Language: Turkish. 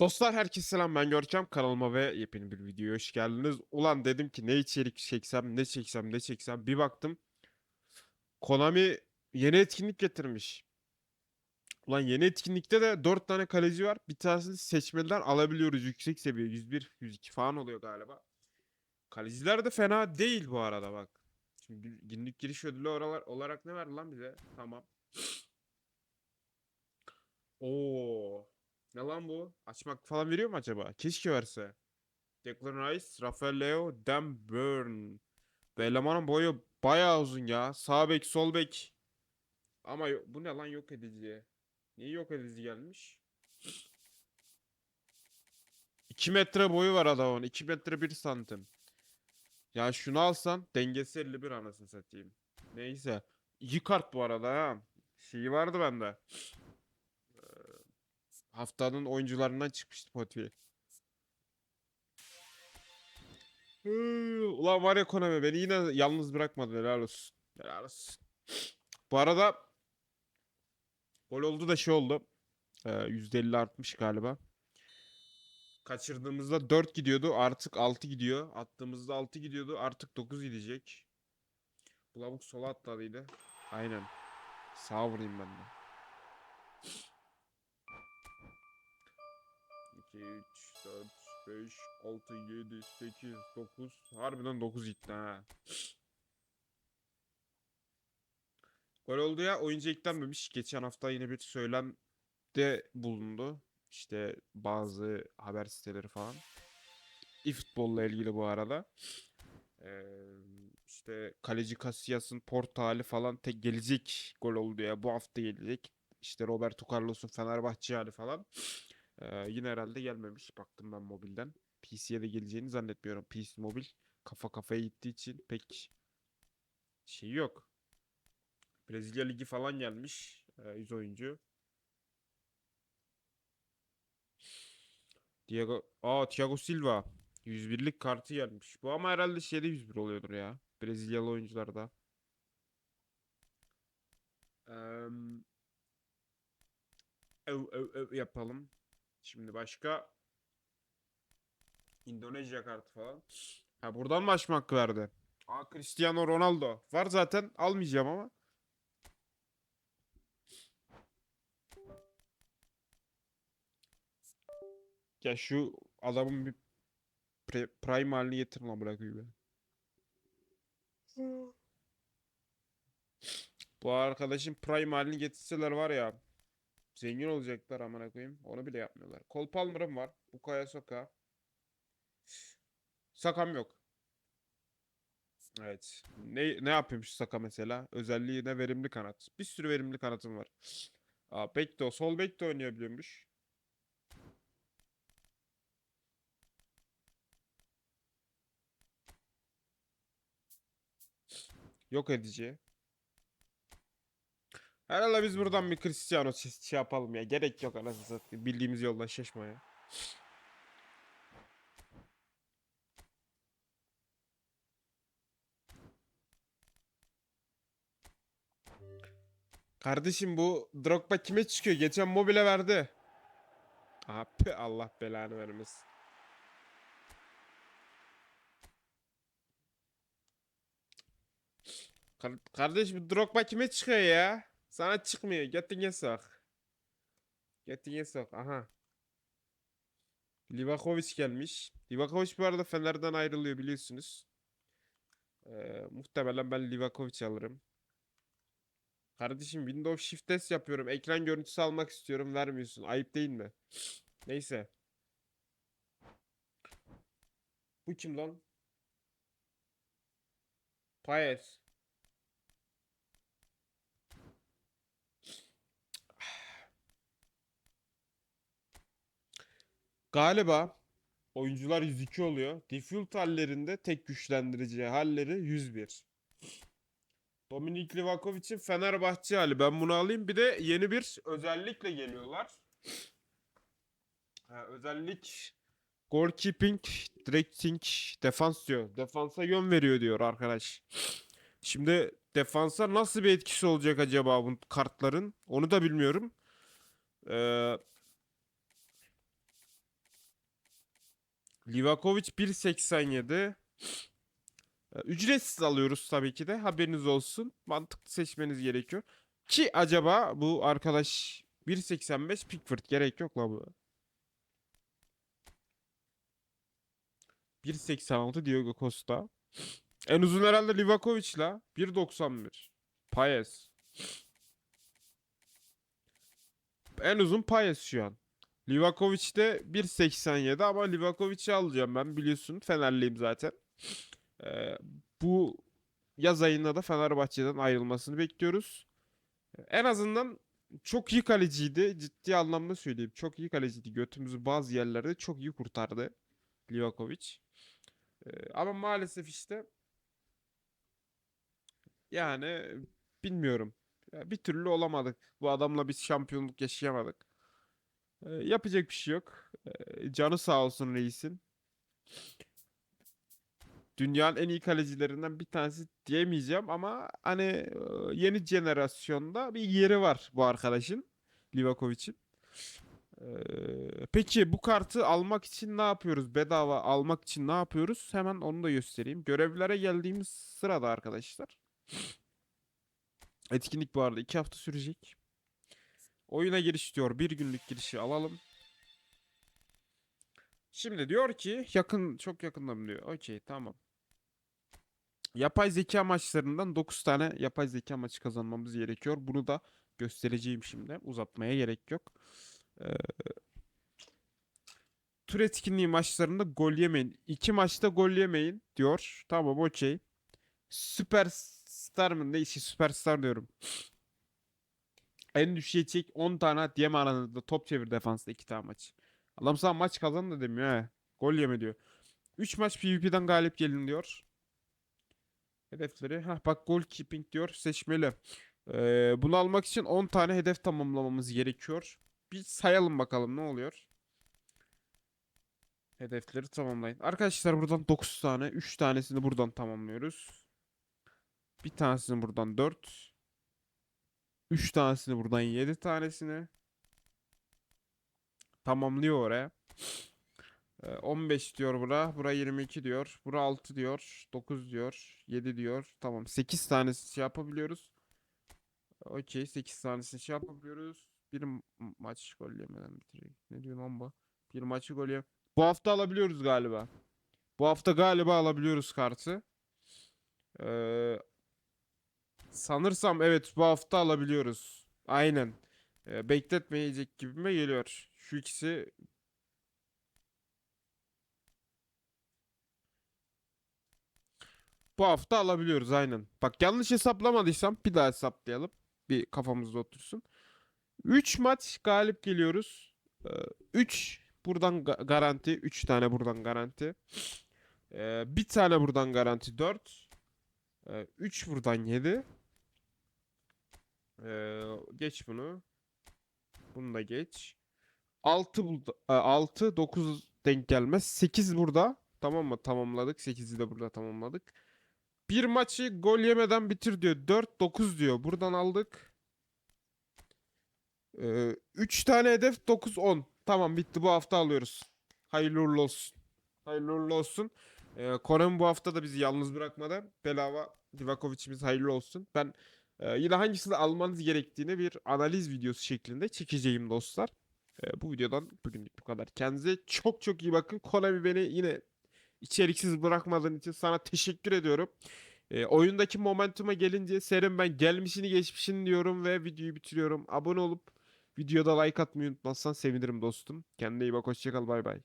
Dostlar herkese selam ben Görkem kanalıma ve yepyeni bir videoya hoş geldiniz. Ulan dedim ki ne içerik çeksem ne çeksem ne çeksem bir baktım. Konami yeni etkinlik getirmiş. Ulan yeni etkinlikte de 4 tane kaleci var. Bir tanesini seçmeden alabiliyoruz yüksek seviye 101 102 falan oluyor galiba. Kaleciler de fena değil bu arada bak. Şimdi gü- günlük giriş ödülü oralar, olarak ne verdi lan bize? Tamam. Oo. Ne lan bu? Açmak falan veriyor mu acaba? Keşke verse. Declan Rice, Rafael Leo, Dan Burn. Bu elemanın boyu bayağı uzun ya. Sağ bek, sol bek. Ama bu ne lan yok edici? Niye yok edici gelmiş? 2 metre boyu var adamın. 2 metre 1 santim. Ya şunu alsan dengesi 51 anasını satayım. Neyse. İki kart bu arada ha. Şeyi vardı bende. Haftanın oyuncularından çıkmıştı. Hı, Ulan var ya Konami beni yine yalnız bırakmadı helal olsun. Helal olsun. Bu arada gol oldu da şey oldu. Ee, %50 artmış galiba. Kaçırdığımızda 4 gidiyordu artık 6 gidiyor. Attığımızda 6 gidiyordu artık 9 gidecek. Bu lavuk sola atladıydı. Aynen. Sağa vurayım ben de. 2, 3, 4, 5, 6, 7, 8, 9. Harbiden 9 gitti ha. Gol oldu ya oyuncu eklenmemiş. Geçen hafta yine bir söylemde bulundu. İşte bazı haber siteleri falan. eFootball'la ilgili bu arada. Ee, işte kaleci Casillas'ın Porto falan tek gelecek gol oldu ya. Bu hafta gelecek. İşte Roberto Carlos'un Fenerbahçe hali falan. Ee, yine herhalde gelmemiş. Baktım ben mobilden. PC'ye de geleceğini zannetmiyorum. PC mobil kafa kafaya gittiği için pek şey yok. Brezilya Ligi falan gelmiş. Ee, 100 oyuncu. Diego, aa Thiago Silva 101'lik kartı gelmiş. Bu ama herhalde şeyde 101 oluyordur ya. Brezilyalı oyuncularda. Eee öv, öv, öv yapalım. Şimdi başka İndonezya kartı falan. Ha buradan mı açma hakkı verdi? Aa Cristiano Ronaldo. Var zaten almayacağım ama. Ya şu adamın bir pre- prime halini getirin lan bırakıyor Bu arkadaşın prime halini getirseler var ya zengin olacaklar amına koyayım. Onu bile yapmıyorlar. Cole Palmer'ım var. Bukayo Saka. Sakam yok. Evet. Ne ne yapayım şu Saka mesela? Özelliği ne verimli kanat. Bir sürü verimli kanatım var. Aa, bek de. Sol bek de oynayabiliyormuş. Yok edici. Herhalde biz buradan bir Cristiano şey şey yapalım ya. Gerek yok anasını satayım. Bildiğimiz yoldan şaşmaya. Kardeşim bu Drogba kime çıkıyor? Geçen mobile verdi. Püh, Allah belanı vermesin. Kar kardeş bu Drogba kime çıkıyor ya? Sana çıkmıyor. Götüne sok. Götüne sok. Aha. Livakovic gelmiş. Livakovic bu arada Fener'den ayrılıyor biliyorsunuz. Ee, muhtemelen ben Livakovic alırım. Kardeşim Windows Shift S yapıyorum. Ekran görüntüsü almak istiyorum. Vermiyorsun. Ayıp değil mi? Neyse. Bu kim lan? Paez. Galiba oyuncular 102 oluyor. Default hallerinde tek güçlendirici halleri 101. Dominik Livakovic'in Fenerbahçe hali. Ben bunu alayım. Bir de yeni bir özellikle geliyorlar. Ha, özellik goalkeeping, directing, defans diyor. Defansa yön veriyor diyor arkadaş. Şimdi defansa nasıl bir etkisi olacak acaba bu kartların? Onu da bilmiyorum. Ee, Livakovic 1.87. Ee, Ücretsiz alıyoruz tabii ki de. Haberiniz olsun. Mantıklı seçmeniz gerekiyor. Ki acaba bu arkadaş 1.85 Pickford gerek yok la bu. 1.86 Diogo Costa. En uzun herhalde Livakovic la. 1.91. Paes. En uzun Paes şu an. Livakovic de 1.87 ama Livakovic'i alacağım ben biliyorsun. Fenerliyim zaten. Ee, bu yaz ayında da Fenerbahçe'den ayrılmasını bekliyoruz. En azından çok iyi kaleciydi. Ciddi anlamda söyleyeyim. Çok iyi kaleciydi. Götümüzü bazı yerlerde çok iyi kurtardı Livakovic. Ee, ama maalesef işte yani bilmiyorum. Bir türlü olamadık. Bu adamla biz şampiyonluk yaşayamadık. Ee, yapacak bir şey yok. Ee, canı sağ olsun reisin. Dünyanın en iyi kalecilerinden bir tanesi diyemeyeceğim ama hani e, yeni jenerasyonda bir yeri var bu arkadaşın. Livakovic'in. Ee, peki bu kartı almak için ne yapıyoruz? Bedava almak için ne yapıyoruz? Hemen onu da göstereyim. Görevlere geldiğimiz sırada arkadaşlar. Etkinlik bu arada 2 hafta sürecek. Oyuna giriş diyor. Bir günlük girişi alalım. Şimdi diyor ki yakın çok yakından diyor. Okey tamam. Yapay zeka maçlarından 9 tane yapay zeka maçı kazanmamız gerekiyor. Bunu da göstereceğim şimdi. Uzatmaya gerek yok. Ee, tur etkinliği maçlarında gol yemeyin. İki maçta gol yemeyin diyor. Tamam okey. Süperstar mı ne işi süperstar diyorum. En düşecek 10 tane diyem aranızda top çevir defansta 2 tane maç. Adam sana maç kazan da demiyor he. Gol yeme diyor. 3 maç PvP'den galip gelin diyor. Hedefleri. Hah bak goalkeeping diyor. Seçmeli. Ee, bunu almak için 10 tane hedef tamamlamamız gerekiyor. Bir sayalım bakalım ne oluyor. Hedefleri tamamlayın. Arkadaşlar buradan 9 tane. 3 tanesini buradan tamamlıyoruz. Bir tanesini buradan 4. 3 tanesini buradan 7 tanesini. Tamamlıyor oraya. Ee, 15 diyor bura. Bura 22 diyor. Bura 6 diyor. 9 diyor. 7 diyor. Tamam. 8 tanesi şey yapabiliyoruz. Okey. 8 tanesini şey yapabiliyoruz. Bir maç gol yemeden bitirecek. Ne diyor lan bu? Bir maçı gol yem. Bu hafta alabiliyoruz galiba. Bu hafta galiba alabiliyoruz kartı. Ee, sanırsam evet bu hafta alabiliyoruz. Aynen. Ee, bekletmeyecek gibime geliyor. Şu ikisi Bu hafta alabiliyoruz aynen. Bak yanlış hesaplamadıysam bir daha hesaplayalım. Bir kafamızda otursun. 3 maç galip geliyoruz. 3 buradan ga- garanti. 3 tane buradan garanti. Ee, bir tane buradan garanti 4. 3 buradan 7. geç bunu. Bunu da geç. 6 burada 6 9 denk gelmez. 8 burada. Tamam mı? Tamamladık. 8'i de burada tamamladık. Bir maçı gol yemeden bitir diyor. 4-9 diyor. Buradan aldık. 3 tane hedef 9-10. Tamam bitti bu hafta alıyoruz. Hayırlı uğurlu olsun. Hayırlı uğurlu olsun. Ee, Konami bu hafta da bizi yalnız bırakmadı. Belava Livakovic'imiz hayırlı olsun. Ben e, yine hangisini almanız gerektiğini bir analiz videosu şeklinde çekeceğim dostlar. Ee, bu videodan bugünlük bu kadar. Kendinize çok çok iyi bakın. Konami beni yine içeriksiz bırakmadığın için sana teşekkür ediyorum. Ee, oyundaki momentuma gelince serin ben gelmişini geçmişini diyorum ve videoyu bitiriyorum. Abone olup videoda like atmayı unutmazsan sevinirim dostum. Kendine iyi bak hoşçakal bay bay.